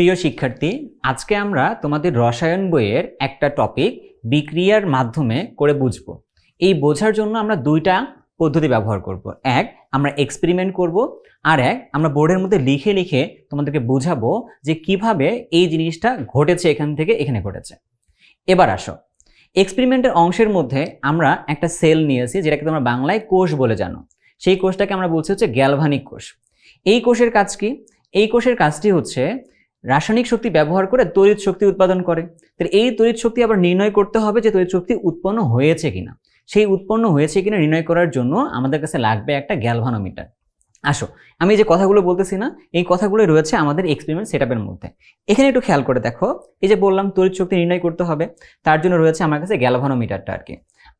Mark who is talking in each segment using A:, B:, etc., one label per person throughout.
A: প্রিয় শিক্ষার্থী, আজকে আমরা তোমাদের রসায়ন বইয়ের একটা টপিক বিক্রিয়ার মাধ্যমে করে বুঝব। এই বোঝার জন্য আমরা দুইটা পদ্ধতি ব্যবহার করব। এক, আমরা এক্সপেরিমেন্ট করব, আর এক, আমরা বোর্ডের মধ্যে লিখে লিখে তোমাদেরকে বোঝাবো যে কীভাবে এই জিনিসটা ঘটেছে এখান থেকে এখানে ঘটেছে। এবার আসো এক্সপেরিমেন্টের অংশের মধ্যে আমরা একটা সেল নিয়েছি যেটাকে তোমরা বাংলায় কোষ বলে জানো। সেই কোষটাকে আমরা বলছি হচ্ছে গ্যালভানিক কোষ। এই কোষের কাজ কি? এই কোষের কাজটি হচ্ছে রাসায়নিক শক্তি ব্যবহার করে তড়িৎ শক্তি উৎপাদন করে। তাহলে এই তড়িৎ শক্তি আবার নির্ণয় করতে হবে যে তড়িৎ শক্তি উৎপন্ন হয়েছে কিনা। সেই উৎপন্ন হয়েছে কিনা নির্ণয় করার জন্য আমাদের কাছে লাগবে একটা গ্যালভানোমিটার। আসো, আমি যে কথাগুলো বলতেছি না, এই কথাগুলো রয়েছে আমাদের এক্সপেরিমেন্ট সেটআপের মধ্যে। এখানে একটু খেয়াল করে দেখো, এই যে বললাম তড়িৎ শক্তি নির্ণয় করতে হবে, তার জন্য রয়েছে আমার কাছে গ্যালভানোমিটারটা আর কি।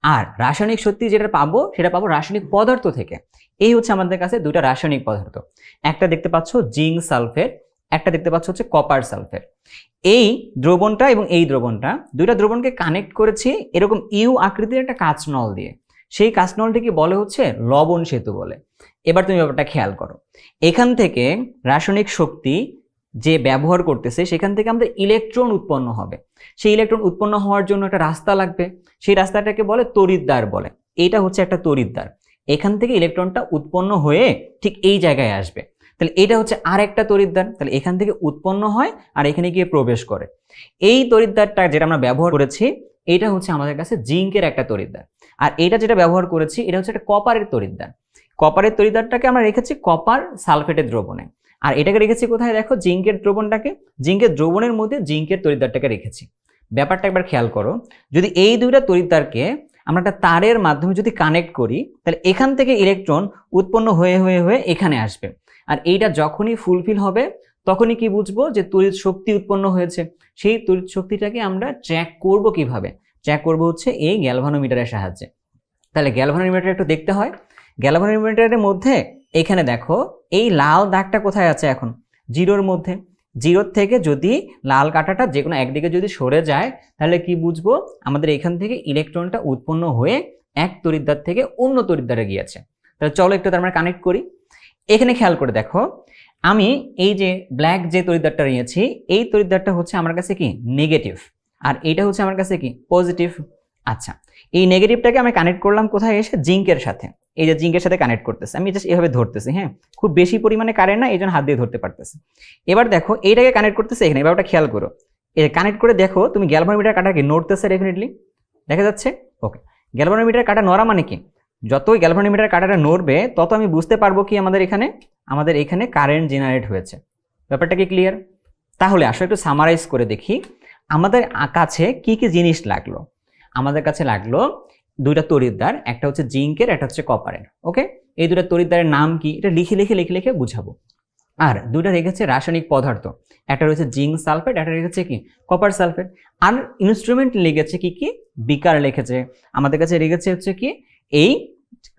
A: আর রাসায়নিক শক্তি যেটা পাবো, সেটা পাবো রাসায়নিক পদার্থ থেকে। এই হচ্ছে আমাদের কাছে দুটা রাসায়নিক পদার্থ। একটা দেখতে পাচ্ছ, জিঙ্ক সালফেট একটা দেখতে পাচ্ছ হচ্ছে কপার সালফেট এই দ্রবণটা এবং এই দ্রবণটা, দুইটা দ্রবণকে কানেক্ট করেছি এরকম ইউ আকৃতির একটা কাঁচনল দিয়ে। সেই কাঁচনলটিকে বলে হচ্ছে? লবণ সেতু বলে। এবার তুমি ব্যাপারটা খেয়াল করো। এখান থেকে রাসায়নিক শক্তি যে ব্যবহার করতেছে, সেখান থেকে আমাদের ইলেকট্রন উৎপন্ন হবে। সেই ইলেকট্রন উৎপন্ন হওয়ার জন্য একটা রাস্তা লাগবে। সেই রাস্তাটাকে বলে তড়িৎদ্বার বলে। এইটা হচ্ছে একটা তড়িৎদ্বার। এখান থেকে ইলেকট্রনটা উৎপন্ন হয়ে ঠিক এই জায়গায় আসবে। তাহলে এটা হচ্ছে আর একটা তড়িৎদ্বার তাহলে এখান থেকে উৎপন্ন হয় আর এখানে গিয়ে প্রবেশ করে। এই তড়িৎদ্বারটা যেটা আমরা ব্যবহার করেছি, এটা হচ্ছে আমাদের কাছে জিঙ্কের একটা তড়িৎদ্বার আর এটা যেটা ব্যবহার করেছি, এটা হচ্ছে একটা কপারের তড়িৎদ্বার কপারের তড়িৎদ্বারটাকে আমরা রেখেছি কপার সালফেটের দ্রবণে। আর এটাকে রেখেছি কোথায় দেখো? জিঙ্কের দ্রবণটাকে। জিঙ্কের দ্রবণের মধ্যে জিঙ্কের তড়িৎদ্বারটাকে রেখেছি। ব্যাপারটা একবার খেয়াল করো। যদি এই দুইটা তড়িৎদ্বারকে আমরা একটা তারের মাধ্যমে যদি কানেক্ট করি, তাহলে এখান থেকে ইলেকট্রন উৎপন্ন হয়ে হয়ে হয়ে এখানে আসবে। আর এইটা যখনই ফুলফিল হবে, তখনই কি বুঝব যে তড়িৎ শক্তি উৎপন্ন হয়েছে। সেই তড়িৎ শক্তিটাকে আমরা ট্র্যাক করব কীভাবে? ট্র্যাক করব হচ্ছে এই গ্যালভানোমিটারের সাহায্যে। তাহলে গ্যালভানোমিটার একটু দেখতে হয়। গ্যালভানোমিটারের মধ্যে এখানে দেখো, এই লাল দাগটা কোথায় আছে এখন? জিরোর মধ্যে। জিরোর থেকে যদি লাল কাঁটাটা যে কোনো একদিকে যদি সরে যায়, তাহলে কি বুঝব? আমাদের এখান থেকে ইলেকট্রনটা উৎপন্ন হয়ে এক তরিদ্বার থেকে অন্য তরিদ্বারে গিয়েছে। তাহলে চলো একটু তার মানে কানেক্ট করি। এখানে খেয়াল করে দেখো, আমি এই যে ব্ল্যাক যে তরিদ্বারটা নিয়েছি, এই তরিদ্বারটা হচ্ছে আমার কাছে কি? নেগেটিভ আর এইটা হচ্ছে আমার কাছে কি? পজিটিভ আচ্ছা এই নেগেটিভটাকে আমি কানেক্ট করলাম কোথায় এসে? জিঙ্কের সাথে। এই যে জিঙ্কের সাথে কানেক্ট করতেছে। আমি জাস্ট এভাবে ধরতেছি হ্যাঁ? খুব বেশি পরিমাণে কারেন্ট না এই জন্য হাত দিয়ে ধরতে পারতেছে। এবার দেখো, এইটাকে কানেক্ট করতেছে এখানে। এবার ওটা খেয়াল করো। এই কানেক্ট করে দেখো, তুমি গ্যালভানোমিটার কাটা কি নড়তেছে ডেফিনেটলি দেখা যাচ্ছে? ওকে গ্যালভানোমিটার কাটা নড়া মানে কি? যতই গ্যালভানোমিটার কাটাটা নড়বে, তত আমি বুঝতে পারব কি আমাদের এখানে আমাদের এখানে কারেন্ট জেনারেট হয়েছে। ব্যাপারটা কি ক্লিয়ার তাহলে আসলে একটু সামারাইজ করে দেখি, আমাদের কাছে কি কি জিনিস লাগল? আমাদের কাছে লাগল দুইটা তড়িৎদ্বার একটা হচ্ছে জিঙ্কের একটা হচ্ছে কপারের ওকে এই দুটা তড়িৎদ্বারের নাম কি? এটা লিখে লিখে লিখে লিখে বুঝাবো। আর দুইটা রেখেছে রাসায়নিক পদার্থ, একটা রয়েছে জিঙ্ক সালফেট একটা রেখেছে কি? কপার সালফেট আর ইনস্ট্রুমেন্ট লিখেছে কি কি? বিকার লিখেছে। আমাদের কাছে রেখেছে হচ্ছে কি? এই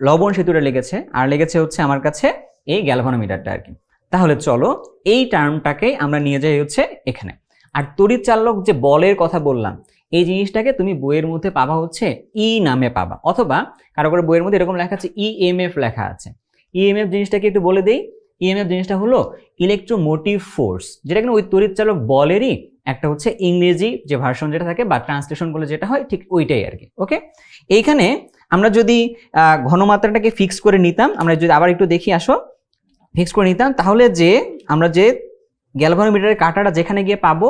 A: লবণ সেতুটা লেগেছে, আর লেগেছে হচ্ছে আমার কাছে এই গ্যালভানোমিটারটা আর কি। তাহলে চলো এই টার্মটাকে আমরা নিয়ে যাই হচ্ছে এখানে। আর তড়িৎ চালক যে বলের কথা বললাম, এই জিনিসটাকে তুমি বইয়ের মধ্যে পাবা হচ্ছে ই নামে পাবা, অথবা কারও কারও বইয়ের মধ্যে এরকম লেখা আছে ইএমএফ লেখা আছে। ইএমএফ জিনিসটাকে একটু বলে দেই ইএমএফ জিনিসটা হলো ইলেকট্রোমোটিভ ফোর্স যেটা কিনা ওই তড়িৎ চালক বলেরই একটা হচ্ছে ইংরেজি যে ভার্সন যেটা থাকে বা ট্রান্সলেশন করলে যেটা হয়, ঠিক ওইটাই আর কি ওকে এইখানে আমরা যদি ঘনমাত্রাটাকে ফিক্স করে নিতাম, আমরা যদি আবার একটু দেখি, আসো ফিক্স করে নিতাম, তাহলে যে, আমরা যে গ্যালভানোমিটারের কাঁটাটা যেখানে গিয়ে পাবো,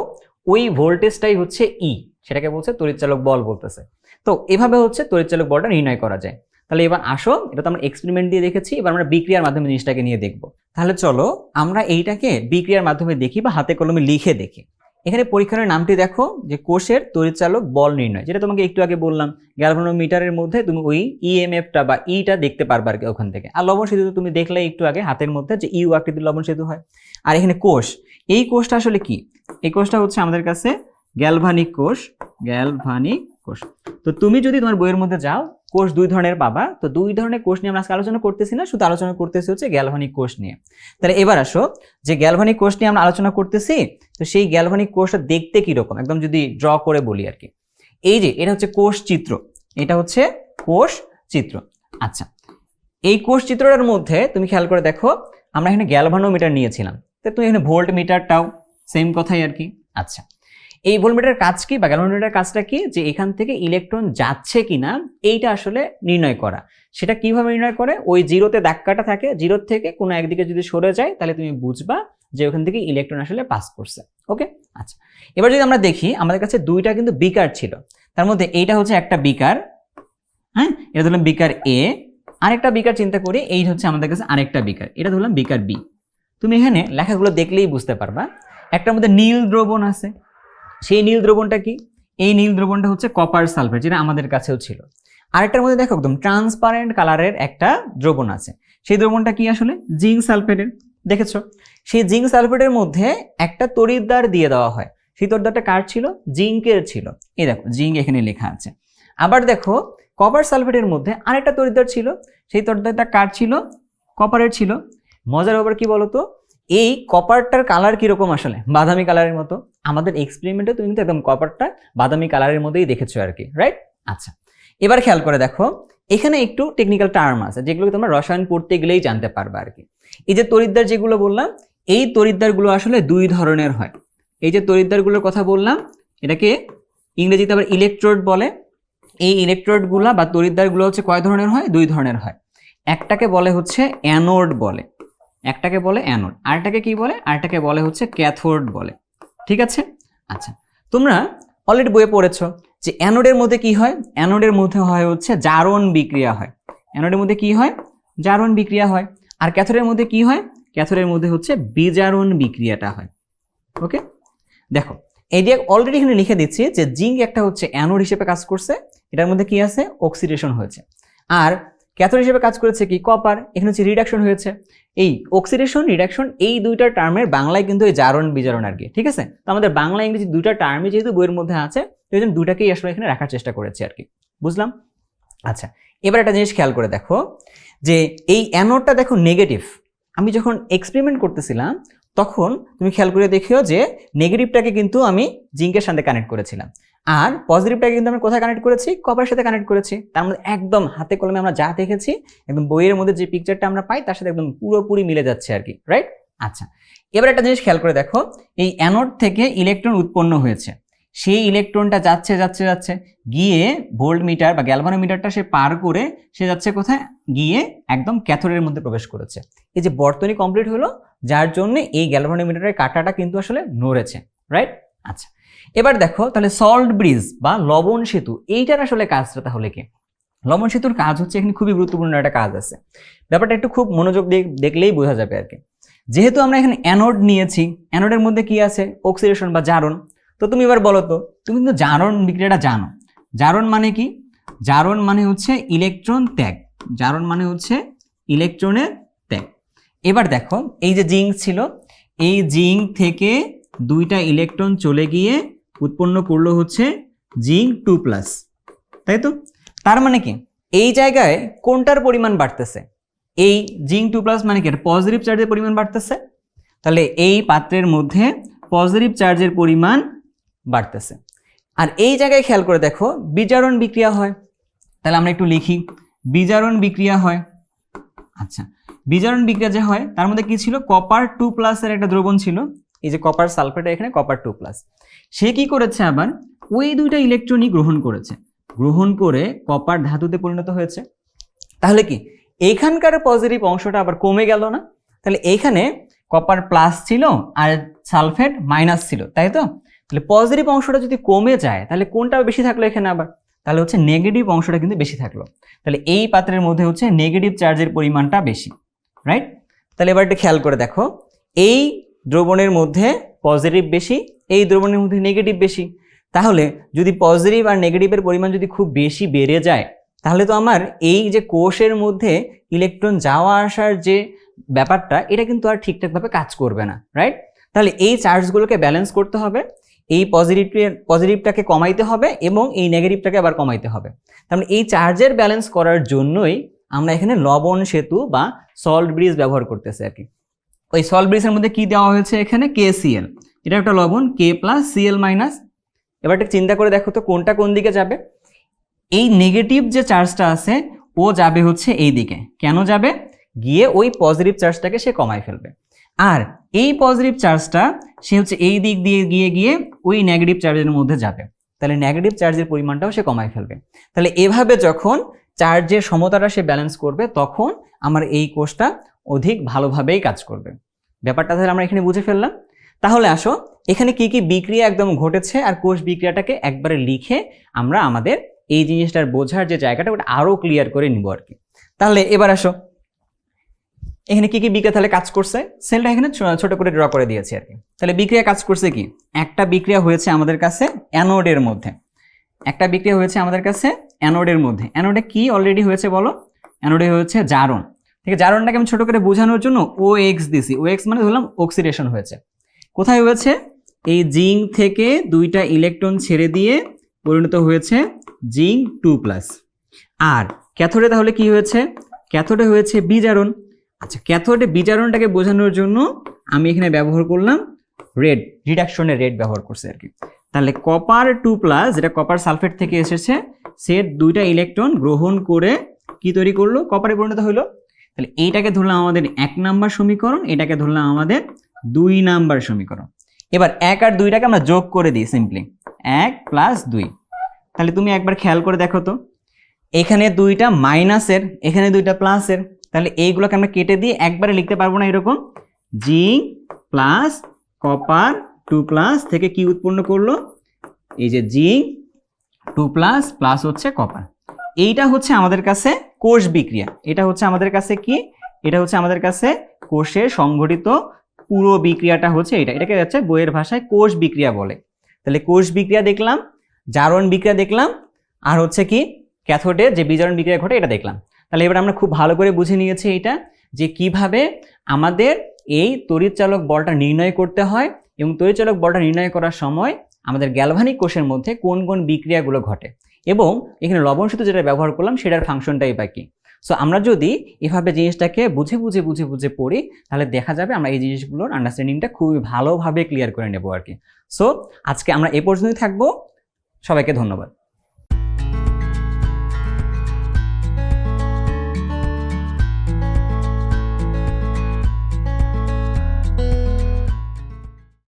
A: ওই ভোল্টেজটাই হচ্ছে ই সেটাকে বলছে তড়িৎচালক বল বলতেছে। তো এভাবে হচ্ছে তড়িৎচালক বলটা নির্ণয় করা যায়। তাহলে এবার আসো, এটা তো আমরা এক্সপেরিমেন্ট দিয়ে দেখেছি, এবার আমরা বিক্রিয়ার মাধ্যমে জিনিসটাকে নিয়ে দেখব। তাহলে চলো, আমরা এইটাকে বিক্রিয়ার মাধ্যমে দেখি বা হাতে কলমে লিখে দেখি। এখানে পরীক্ষার নামটি দেখো, যে কোষের তড়িৎচালক বল নির্ণয়, যেটা তোমাকে একটু আগে বললাম গ্যালভানোমিটারের মধ্যে তুমি ওই ইএমএফটা বা ইটা দেখতে পারবে আর কি ওখান থেকে। আর লবণ সেতু তুমি দেখলে একটু আগে হাতের মধ্যে যে ইউ আকৃতির লবণ সেতু হয়। আর এখানে কোষ, এই কোষটা আসলে কি? এই কোষটা হচ্ছে আমাদের কাছে গ্যালভানিক কোষ গ্যালভানিক কোষ। তো তুমি যদি তোমার বইয়ের মধ্যে যাও কোষ দুই ধরনের পাবা তো দুই ধরনের কোষ নিয়ে আমরা আজকে আলোচনা করতেছি না, শুধু আলোচনা করতেছি হচ্ছে গ্যালভানিক কোষ নিয়ে। তাহলে এবার আসো, যে গ্যালভানিক কোষ নিয়ে আমরা আলোচনা করতেছি, তো সেই গ্যালভানিক কোষটা দেখতে কীরকম? একদম যদি ড্র করে বলি আর কি। এই যে, এটা হচ্ছে কোষ চিত্র, এটা হচ্ছে কোষ চিত্র। আচ্ছা এই কোষ চিত্রটার মধ্যে তুমি খেয়াল করে দেখো, আমরা এখানে গ্যালভানোমিটার নিয়েছিলাম। তো তুমি এখানে ভোল্ট মিটারটাও সেম কথাই আর কি। আচ্ছা এই ভোল্টমিটারের কাজ কি বা গ্যালোমিটারের কাজটা কি? যে এখান থেকে ইলেকট্রন যাচ্ছে কিনা, এইটা আসলে নির্ণয় করা। সেটা কীভাবে নির্ণয় করে? ওই জিরোতে দাক্কাটা থাকে জিরোর থেকে কোনো একদিকে যদি সরে যায়, তাহলে তুমি বুঝবা যে ওখান থেকে ইলেকট্রন আসলে পাস করছে। ওকে? আচ্ছা। এবার যদি আমরা দেখি, আমাদের কাছে দুইটা কিন্তু বিকার ছিল। তার মধ্যে এইটা হচ্ছে একটা বিকার হ্যাঁ? এটা ধরলাম বিকার এ আরেকটা বিকার চিন্তা করি, এই হচ্ছে আমাদের কাছে আরেকটা বিকার। এটা ধরলাম বিকার বি তুমি এখানে লেখাগুলো দেখলেই বুঝতে পারবা। একটার মধ্যে নীল দ্রবণ আছে। সেই নীল দ্রবণটা কি? এই নীল দ্রবণটা হচ্ছে কপার সালফেট যেটা আমাদের কাছেও ছিল। আরেকটার মধ্যে দেখো একদম ট্রান্সপারেন্ট কালারের একটা দ্রবণ আছে। সেই দ্রবণটা কি আসলে? জিঙ্ক সালফেটের দেখেছ? সেই জিঙ্ক সালফেটের মধ্যে একটা তড়িৎদ্বার দিয়ে দেওয়া হয়। সেই তড়িৎদ্বারটা কার ছিল? জিঙ্কের ছিল। এই দেখো জিঙ্ক এখানে লেখা আছে। আবার দেখো কপার সালফেটের মধ্যে আরেকটা তড়িৎদ্বার ছিল। সেই তড়িৎদ্বারটা কার ছিল? কপারের ছিল। মজার ব্যাপার কি বলতো? এই কপারটার কালার কীরকম আসলে? বাদামি কালারের মতো? আমাদের এক্সপেরিমেন্টে তুমি কিন্তু একদম কপারটা বাদামি কালারের মধ্যেই দেখেছ আর কি রাইট আচ্ছা এবার খেয়াল করে দেখো, এখানে একটু টেকনিক্যাল টার্ম আছে, যেগুলো তোমরা রসায়ন পড়তে গেলেই জানতে পারবে আর কি। এই যে তরিদ্দার যেগুলো বললাম, এই তরিদ্দারগুলো আসলে দুই ধরনের হয়। এই যে তরিদ্দারগুলোর কথা বললাম, এটাকে ইংরেজিতে আবার ইলেকট্রোড বলে। এই ইলেকট্রোডগুলো বা তরিদ্দারগুলো হচ্ছে কয় ধরনের হয়? দুই ধরনের হয়। একটাকে বলে হচ্ছে অ্যানোড বলে। একটাকে বলে অ্যানোড আরটাকে কি বলে? আরটাকে বলে হচ্ছে ক্যাথোড বলে। ঠিক আছে? আচ্ছা তোমরা অলরেডি বইয়ে পড়েছো যে অ্যানোডের মধ্যে কি হয়? অ্যানোডের মধ্যে হয় হচ্ছে জারণ বিক্রিয়া হয়। অ্যানোডের মধ্যে কি হয়? জারণ বিক্রিয়া হয়। আর ক্যাথোডের মধ্যে কি হয়? ক্যাথোডের মধ্যে হচ্ছে বিজারণ বিক্রিয়াটা হয়। ওকে? দেখো, এই দিয়ে অলরেডি এখানে লিখে দিচ্ছি যে জিঙ্ক একটা হচ্ছে অ্যানোড হিসেবে কাজ করছে। এটার মধ্যে কি আছে? অক্সিডেশন হয়েছে। আর ক্যাথোড হিসেবে কাজ করেছে কি? কপার। এখানে হচ্ছে রিডাকশন হয়েছে। এই অক্সিডেশন রিডাকশন এই দুইটা টার্মের বাংলায় কিন্তু এই জারণ বিজারণ আর কি, ঠিক আছে? তো আমাদের বাংলা ইংরেজি দুইটা টার্মই যেহেতু বইয়ের মধ্যে আছে এই জন্য দুটাকেই আসলে এখানে রাখার চেষ্টা করেছি আর কি, বুঝলাম? আচ্ছা এবার একটা জিনিস খেয়াল করে দেখো, যে এই অ্যানোডটা দেখো নেগেটিভ আমি যখন এক্সপেরিমেন্ট করতেছিলাম, তখন তুমি খেয়াল করে দেখিও যে নেগেটিভটাকে কিন্তু আমি জিঙ্কের সাথে কানেক্ট করেছিলাম। আর পজিটিভটাকে কিন্তু আমরা কোথায় কানেক্ট করেছি? কপারের সাথে কানেক্ট করেছি। তার মধ্যে একদম হাতে কলমে আমরা যা দেখেছি, একদম বইয়ের মধ্যে যে পিকচারটা আমরা পাই, তার সাথে একদম পুরোপুরি মিলে যাচ্ছে আর কি রাইট আচ্ছা এবার একটা জিনিস খেয়াল করে দেখো, এই অ্যানোড থেকে ইলেকট্রন উৎপন্ন হয়েছে। সেই ইলেকট্রনটা যাচ্ছে যাচ্ছে যাচ্ছে, গিয়ে ভোল্ট মিটার বা গ্যালভানোমিটারটা সে পার করে সে যাচ্ছে কোথায়? গিয়ে একদম ক্যাথোডের মধ্যে প্রবেশ করেছে। এই যে বর্তনী কমপ্লিট হলো, যার জন্য এই গ্যালভানোমিটারের কাঁটাটা কিন্তু আসলে নড়েছে রাইট আচ্ছা এবার দেখো, তাহলে সল্ট ব্রিজ বা লবণ সেতু, এইটার আসলে কাজটা তাহলে কি? লবণ সেতুর কাজ হচ্ছে এখানে খুবই গুরুত্বপূর্ণ একটা কাজ আছে। ব্যাপারটা একটু খুব মনোযোগ দিয়ে দেখলেই বোঝা যাবে আর কি। যেহেতু আমরা এখানে অ্যানোড নিয়েছি অ্যানোডের মধ্যে কি আছে? অক্সিডেশন বা জারণ। তো তুমি এবার বলো তো, তুমি কিন্তু জারণ বিক্রিয়াটা জানো। জারণ মানে কি? জারণ মানে হচ্ছে ইলেকট্রন ত্যাগ। জারণ মানে হচ্ছে ইলেকট্রনের ত্যাগ। এবার দেখো, এই যে জিঙ্ক ছিল, এই জিঙ্ক থেকে দুইটা ইলেকট্রন চলে গিয়ে উৎপন্ন করল হচ্ছে জিঙ্ক টু প্লাস, তাই তো? তার মানে কি? এই জায়গায় কোনটার পরিমাণ বাড়তেছে? এই জিঙ্ক টু প্লাস মানে কি? পজিটিভ চার্জের পরিমাণ বাড়তেছে। তাহলে এই পাত্রের মধ্যে পজিটিভ চার্জের পরিমাণ বাড়তেছে। আর এই জায়গায় খেয়াল করে দেখো, বিজারণ বিক্রিয়া হয়। তাহলে আমরা একটু লিখি, বিজারণ বিক্রিয়া হয়। আচ্ছা বিজারণ বিক্রিয়া যে হয়, তার মধ্যে কি ছিল? কপার টু প্লাসের একটা দ্রবণ ছিল। এই যে কপার সালফেট এখানে কপার টু প্লাস সে কি করেছে আবার? ওই দুইটা ইলেকট্রনই গ্রহণ করেছে। গ্রহণ করে কপার ধাতুতে পরিণত হয়েছে। তাহলে কি? এখানকার পজিটিভ অংশটা আবার কমে গেল না? তাহলে এইখানে কপার প্লাস ছিল আর সালফেট মাইনাস ছিল, তাই তো? তাহলে পজিটিভ অংশটা যদি কমে যায়, তাহলে কোনটা বেশি থাকল এখানে আবার? তাহলে হচ্ছে নেগেটিভ অংশটা কিন্তু বেশি থাকল। তাহলে এই পাত্রের মধ্যে হচ্ছে নেগেটিভ চার্জের পরিমাণটা বেশি রাইট তাহলে এবার একটু খেয়াল করে দেখো। এই দ্রবণের মধ্যে পজিটিভ বেশি, এই দ্রবণের মধ্যে নেগেটিভ বেশি। তাহলে যদি পজিটিভ আর নেগেটিভের পরিমাণ যদি খুব বেশি বেড়ে যায়, তাহলে তো আমার এই যে কোষের মধ্যে ইলেকট্রন যাওয়া আসার যে ব্যাপারটা, এটা কিন্তু আর ঠিকঠাকভাবে কাজ করবে না রাইট তাহলে এই চার্জগুলোকে ব্যালেন্স করতে হবে, এই পজিটিভ পজিটিভটাকে কমাইতে হবে এবং এই নেগেটিভটাকে আবার কমাইতে হবে। মানে এই চার্জের ব্যালেন্স করার জন্যই আমরা এখানে লবণ, সেতু বা সল্ট ব্রিজ ব্যবহার করতেছি আর কি। ওই সল্ট ব্রিজের মধ্যে কি দেওয়া হয়েছে এখানে? কে সিএল এটা একটা লবণ কে প্লাস সিএল মাইনাস এবার একটা চিন্তা করে দেখো তো কোনটা কোন দিকে যাবে। এই নেগেটিভ যে চার্জটা আছে, ও যাবে হচ্ছে এই দিকে। কেন যাবে? গিয়ে ওই পজিটিভ চার্জটাকে সে কমায় ফেলবে। আর এই পজিটিভ চার্জটা সে হচ্ছে এই দিক দিয়ে গিয়ে গিয়ে ওই নেগেটিভ চার্জের মধ্যে যাবে। তাহলে নেগেটিভ চার্জের পরিমাণটাও সে কমায় ফেলবে। তাহলে এভাবে যখন চার্জের সমতাটা সে ব্যালেন্স করবে, তখন আমার এই কোষটা অধিক ভালোভাবেই কাজ করবে। ব্যাপারটা তাহলে আমরা এখানে বুঝে ফেললাম। তাহলে আসো, এখানে কি কি বিক্রিয়া একদম ঘটেছে আর কোষ বিক্রিয়াটাকে একবারে লিখে আমরা আমাদের এই জিনিসটার বোঝার যে জায়গাটা, ওটা আরও ক্লিয়ার করে নিব আর কি। তাহলে এবার আসো, এখানে কি কি বিক্রিয়া তাহলে কাজ করছে? সেলটা এখানে ছোট করে ড্র করে দিয়েছি আর কি। তাহলে বিক্রিয়া কাজ করছে কি? একটা বিক্রিয়া হয়েছে আমাদের কাছে অ্যানোডের মধ্যে। একটা বিক্রিয়া হয়েছে আমাদের কাছে অ্যানোডের মধ্যে। অ্যানোডে কি অলরেডি হয়েছে বলো? অ্যানোডে হয়েছে জারণ। ঠিক আছে, জারণটাকে আমি ছোট করে বোঝানোর জন্য ও এক্স দিছি। ও এক্স মানে ধরলাম অক্সিডেশন হয়েছে। কোথায় হয়েছে? এই জিঙ্ক থেকে দুইটা ইলেকট্রন ছেড়ে দিয়ে পরিণত হয়েছে জিঙ্ক টু প্লাস। আর ক্যাথোডে তাহলে কি হয়েছে? ক্যাথোডে হয়েছে বিজারণ। আচ্ছা ক্যাথোডে বিজারণটাকে বোঝানোর জন্য আমি এখানে ব্যবহার করলাম রেড রিডাকশনের রেড ব্যবহার করছে আর কি। তাহলে কপার টু প্লাস যেটা কপার সালফেট থেকে এসেছে, সে দুইটা ইলেকট্রন গ্রহণ করে কি তৈরি করল? কপারে পরিণত হলো। তাহলে এইটাকে ধরলাম আমাদের এক নাম্বার সমীকরণ, এটাকে ধরলাম আমাদের দুই নাম্বার সমীকরণ। এবার এক আর দুইটাকে আমরা যোগ করে দিই সিম্পলি এক প্লাস দুই। তাহলে তুমি একবার খেয়াল করে দেখো তো। এখানে দুইটা মাইনাসের এখানে দুইটা প্লাসের তাহলে এইগুলোকে আমরা কেটে দিয়ে একবারে লিখতে পারব না এরকম। Zinc plus copper two plus থেকে কি উৎপন্ন করল? এই যে জিঙ্ক টু প্লাস প্লাস হচ্ছে কপার এইটা হচ্ছে আমাদের কাছে কোষ বিক্রিয়া। এটা হচ্ছে আমাদের কাছে কি? এটা হচ্ছে আমাদের কাছে কোষের সংঘটিত পুরো বিক্রিয়াটা হচ্ছে এটা এটাকে হচ্ছে বইয়ের ভাষায় কোষ বিক্রিয়া বলে। তাহলে কোষ বিক্রিয়া দেখলাম, জারণ বিক্রিয়া দেখলাম, আর হচ্ছে কি ক্যাথোডে যে বিজারণ বিক্রিয়া ঘটে এটা দেখলাম। তাহলে এবার আমরা খুব ভালো করে বুঝে নিয়েছি এটা যে কীভাবে আমাদের এই তড়িৎচালক বলটা নির্ণয় করতে হয় এবং তৈরিচালক বলটা নির্ণয় করার সময় আমাদের গ্যালভানিক কোষের মধ্যে কোন কোন বিক্রিয়াগুলো ঘটে। এবং এখানে লবণ সেতু যেটা ব্যবহার করলাম, সেটার ফাংশনটাই বাকি সো আমরা যদি এভাবে জিনিসটাকে বুঝে বুঝে বুঝে বুঝে পড়ি, তাহলে দেখা যাবে আমরা এই জিনিসগুলোর আন্ডারস্ট্যান্ডিংটা খুবই ভালোভাবে ক্লিয়ার করে নেব আর কি। সো আজকে আমরা এ পর্যন্তই থাকব। সবাইকে ধন্যবাদ।